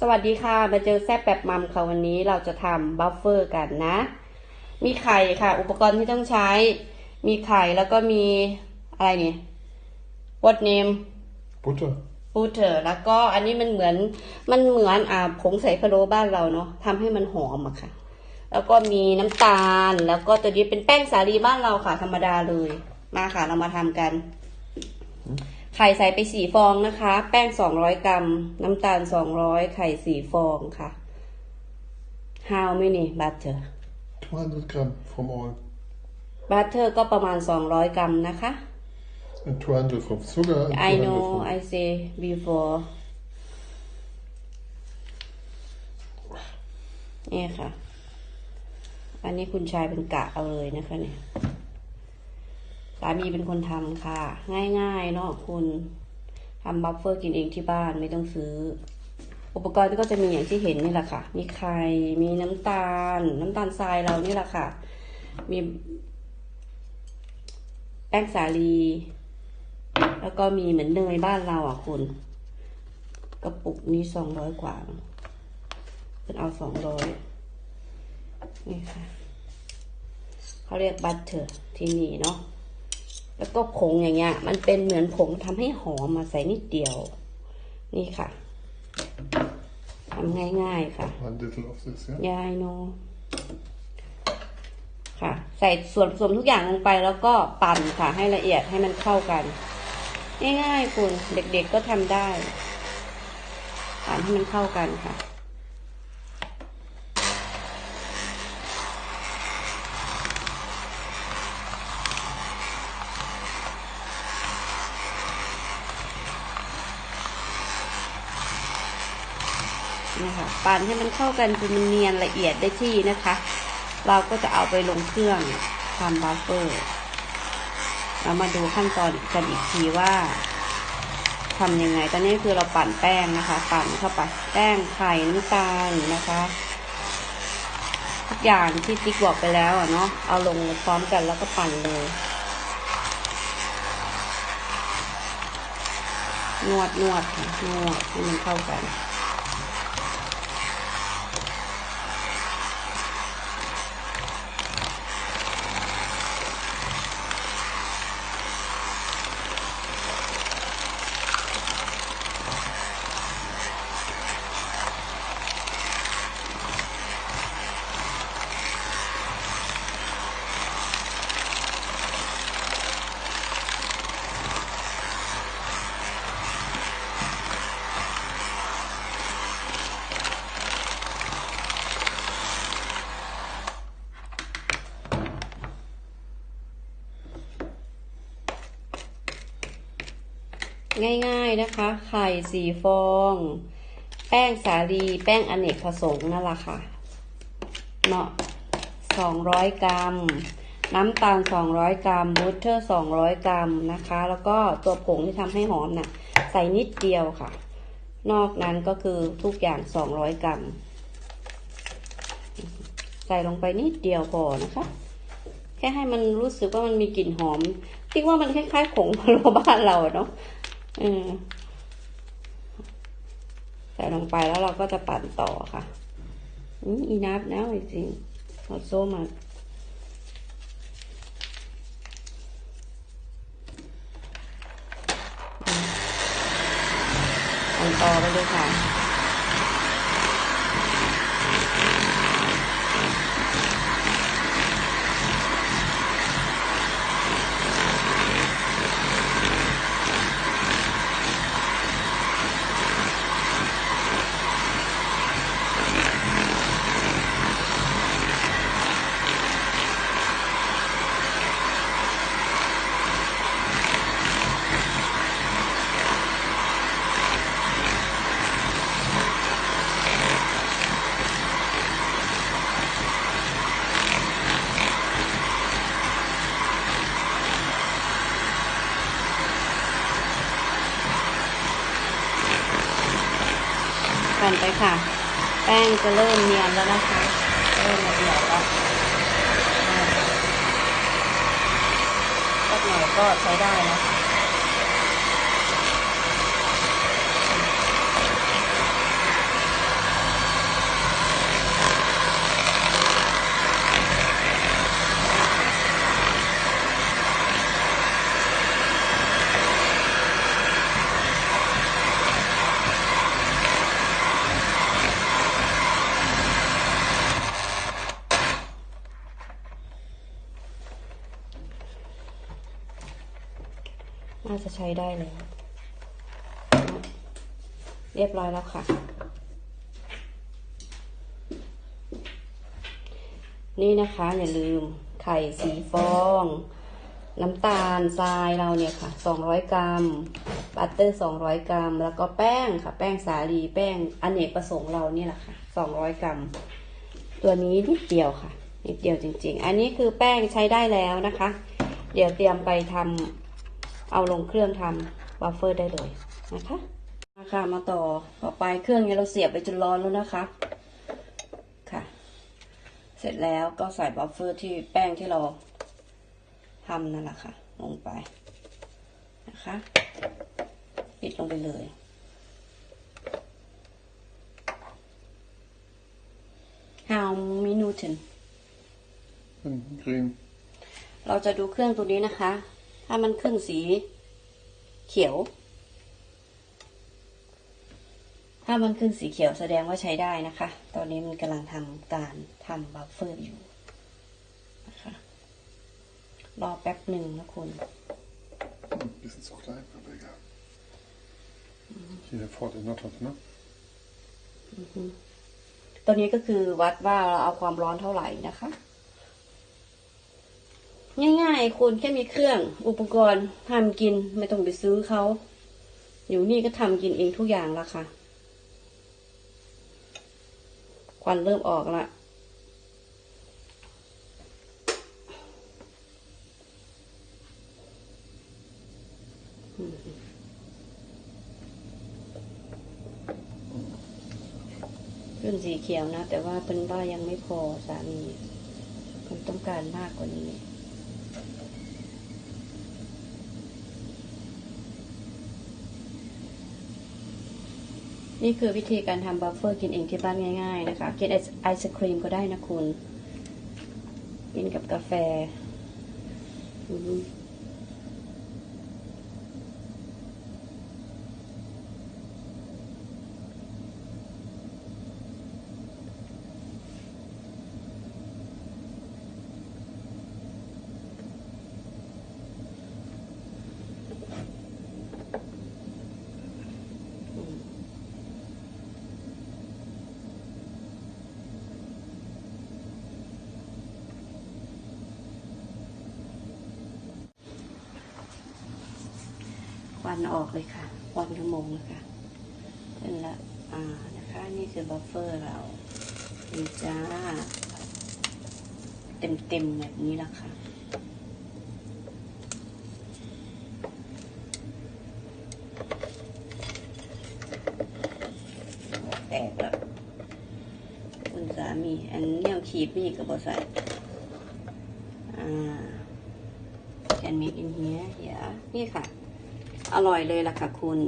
สวัสดีค่ะ มาเจอแซ่บแบบมัมค่ะวันนี้เราจะทำบัฟเฟอร์กันนะ มีไข่ค่ะ อุปกรณ์ที่ต้องใช้ มีไข่แล้วก็มีอะไรเนี่ย what name Butter. บูเตอร์แล้วก็อันนี้มันเหมือนมันเหมือนอ่าผงใส่พะโล้บ้านเราเนาะทำให้มันหอมอะค่ะ แล้วก็มีน้ำตาล แล้วก็ตัวนี้เป็นแป้งสาลีบ้านเราค่ะธรรมดาเลย มาค่ะเรามาทำกัน ไข่ใส่ไปสี่ฟองนะคะ แป้งสองร้อยกรัม น้ำตาลสองร้อยไข่สี่ฟองค่ะ how many butter 200 gram from oil. butter ก็ประมาณสองร้อยกรัมนะคะ And 200 from sugar. And I 200 know from... I say before นี่ค่ะ อันนี้คุณชายเป็นกะเอาเลยนะคะเนี่ย สามีเป็นคนทำค่ะ ง่ายๆเนาะคุณทำบัฟเฟอร์กินเองที่บ้านไม่ต้องซื้อ อุปกรณ์ก็จะมีอย่างที่เห็นนี่แหละค่ะ มีไข่มีน้ำตาล น้ำตาลทรายเรานี่แหละค่ะ มีแป้งสาลี แล้วก็มีเหมือนเนยบ้านเราอะคุณกระปุกนี้สองร้อยกว่าเป็นเอาสองร้อยนี่ค่ะเขาเรียกบัตเตอร์ที่นี่เนาะ แล้วก็ผงอย่างเงี้ย มันเป็นเหมือนผงทำให้หอมมาใส่นิดเดียว นี่ค่ะทำง่ายๆค่ะ One little of this, yeah? ยายโนค่ะ ใส่ส่วนผสมทุกอย่างลงไปแล้วก็ปั่นค่ะ ให้ละเอียดให้มันเข้ากัน ง่ายๆคุณเด็กๆก็ทำได้ ปั่นให้มันเข้ากันค่ะ ปั่นให้มันเข้ากันจนมันเนียนละเอียดได้ที่นะคะ เราก็จะเอาไปลงเครื่องทำบัฟเฟอร์เรามาดูขั้นตอนกันอีกทีว่าทำยังไง ตอนนี้คือเราปั่นแป้งนะคะ ปั่นเข้าไปแป้งไข่น้ำตาลนะคะทุกอย่างที่ติ๊กบอกไปแล้วอะเนาะเอาลงพร้อมกันแล้วก็ปั่นเลย นวดนวดค่ะนวดให้มันเข้ากัน ง่ายๆนะคะ ไข่สี่ฟอง แป้งสาลีแป้งอเนกประสงค์นั่นแหละค่ะเนาะสองร้อยกรัม น้ำตาลสองร้อยกรัมบูตเตอร์สองร้อยกรัมนะคะ แล้วก็ตัวผงที่ทำให้หอมน่ะ ใส่นิดเดียวค่ะ นอกนั้นก็คือทุกอย่างสองร้อยกรัม ใส่ลงไปนิดเดียวพอนะคะ แค่ให้มันรู้สึกว่ามันมีกลิ่นหอมคิดว่ามันคล้ายๆผงพะโล้บ้านเราเนาะ ออใส่ลงไปแล้วเราก็จะปั่นต่อค่ะอืม enough now I think not so much ต่อไปเลยค่ะันไปค่ะ แป้งจะเริ่มเนียนแล้วนะคะเริ่มละเอียดแล้วสักหน่อยก็ใช้ได้นะคะาจะใช้ได้แล้วเรียบร้อยแล้วค่ะ นี่นะคะอย่าลืมไข่สีฟอง น้ำตาลทรายเราเนี่ยค่ะ 200 กรัม บัตเตอร์ 200 กรัม แล้วก็แป้งค่ะ แป้งสาลีแป้งอเนกประสงค์เรานี่แหละค่ะ 200 กรัม ตัวนี้นิดเดียวค่ะ นิดเดียวจริง ๆ อันนี้คือแป้งใช้ได้แล้วนะคะ เดี๋ยวเตรียมไปทำ เอาลงเครื่องทำบัฟเฟอร์ได้เลยนะคะมาค่ะมาต่อต่อไปเครื่องนี้เราเสียบไปจนร้อนแล้วนะคะค่ะ เสร็จแล้วก็ใส่บัฟเฟอร์ที่แป้งที่เราทำนั่นแหละค่ะ ลงไปนะคะ ปิดลงไปเลย How minuten In green. เราจะดูเครื่องตัวนี้นะคะ ถ้ามันขึ้นสีเขียว ถ้ามันขึ้นสีเขียวแสดงว่าใช้ได้นะคะ ตอนนี้มันกำลังทำการทำบัฟเฟอร์อยู่นะคะรอแป๊บหนึ่งนะคุณ Ein bisschen zu klein, aber egal. Hier vor den Nottern, ne? ตัวนี้ก็คือวัดว่าเราเอาความร้อนเท่าไหร่นะคะ ง่ายๆคุณแค่มีเครื่องอุปกรณ์ทำกินไม่ต้องไปซื้อเขาอยู่นี่ก็ทำกินเองทุกอย่างล้วค่ะ ควันเริ่มออกละขึ้นสีเขียวนะ แต่ว่าเป็นว่ายังไม่พอสามีผมต้องการมากกว่านี้ นี่คือวิธีการทำบัฟเฟอร์กินเองที่บ้านง่ายๆนะคะ กินไอศครีมก็ได้นะคุณ กินกับกาแฟ วันออกเลยค่ะ วันขโมงเลยค่ะเป็นละอ่านะคะนี่คือบัฟเฟอร์เรานี่จ้า เต็มๆแบบนี้ล้วค่ะแตกแล้วคุณสามีอันเนี้ยขีบนี่กับบอใส่อ่า can make in here เดี๋ยวนี่ค่ะ อร่อยเลยล่ะค่ะคุณ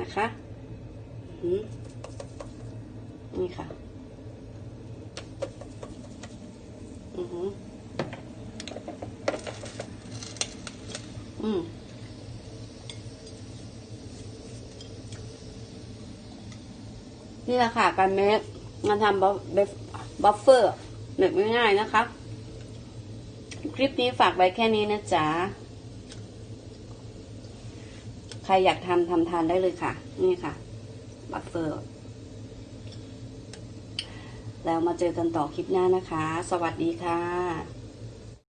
นะคะนี่ค่ะอือหืออืมนี่แหละค่ะ การเมคมาทำบัฟบัฟเฟอร์แบบง่ายๆนะคะ คลิปนี้ฝากไว้แค่นี้นะจ๊ะ ใครอยากทำทำทานได้เลยค่ะ นี่ค่ะ บัฟเฟอร์ แล้วมาเจอกันต่อคลิปหน้านะคะ สวัสดีค่ะ